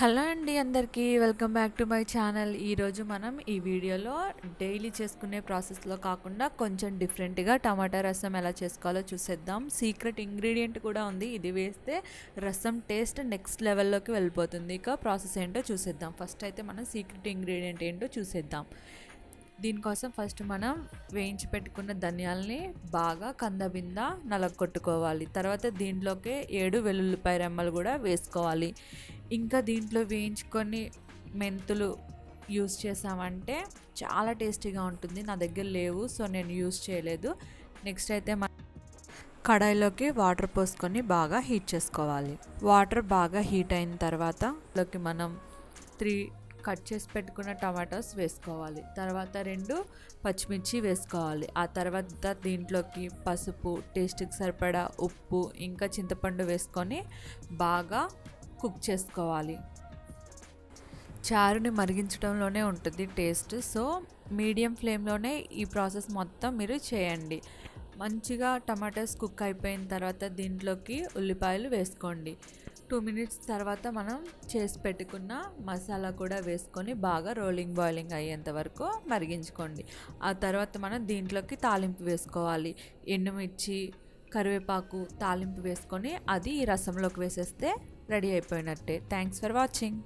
Hello అండి అందరికీ welcome back to my channel. ఈరోజు మనం ఈ వీడియోలో డైలీ చేసుకునే ప్రాసెస్లో కాకుండా కొంచెం డిఫరెంట్గా టమాటా రసం ఎలా చేసుకోవాలో చూసేద్దాం. సీక్రెట్ ఇంగ్రీడియంట్ కూడా ఉంది. ఇది వేస్తే రసం టేస్ట్ నెక్స్ట్ లెవెల్లోకి వెళ్ళిపోతుంది. ఇక ప్రాసెస్ ఏంటో చూసేద్దాం. ఫస్ట్ అయితే మనం సీక్రెట్ ఇంగ్రీడియంట్ ఏంటో చూసేద్దాం. దీనికోసం ఫస్ట్ మనం వేయించి పెట్టుకున్న ధనియాల్ని బాగా కందబింద నలగొట్టుకోవాలి. తర్వాత దీంట్లోకి ఏడు వెల్లుల్లిపాయ రెమ్మలు కూడా వేసుకోవాలి. ఇంకా దీంట్లో వేయించుకొని మెంతులు యూస్ చేసామంటే చాలా టేస్టీగా ఉంటుంది. నా దగ్గర లేవు సో నేను యూస్ చేయలేదు. నెక్స్ట్ అయితే మన కడాయిలోకి వాటర్ పోసుకొని బాగా హీట్ చేసుకోవాలి. వాటర్ బాగా హీట్ అయిన తర్వాత లోకి మనం త్రీ కట్ చేసి పెట్టుకున్న టమాటోస్ వేసుకోవాలి. తర్వాత రెండు పచ్చిమిర్చి వేసుకోవాలి. ఆ తర్వాత దీంట్లోకి పసుపు టేస్ట్కి సరిపడా ఉప్పు ఇంకా చింతపండు వేసుకొని బాగా కుక్ చేసుకోవాలి. చారుని మరిగించడంలోనే ఉంటుంది టేస్ట్. సో మీడియం ఫ్లేమ్లోనే ఈ ప్రాసెస్ మొత్తం మీరు చేయండి. మంచిగా టమాటాస్ కుక్ అయిపోయిన తర్వాత దీంట్లోకి ఉల్లిపాయలు వేసుకోండి. టూ మినిట్స్ తర్వాత మనం చేసి పెట్టుకున్న మసాలా కూడా వేసుకొని బాగా రోలింగ్ బాయిలింగ్ అయ్యేంత వరకు మరిగించుకోండి. ఆ తర్వాత మనం దీంట్లోకి తాలింపు వేసుకోవాలి. ఎండుమిర్చి కరివేపాకు తాలింపు వేసుకొని అది ఈ రసంలోకి వేసేస్తే రెడీ అయిపోయినట్టే. Thanks for watching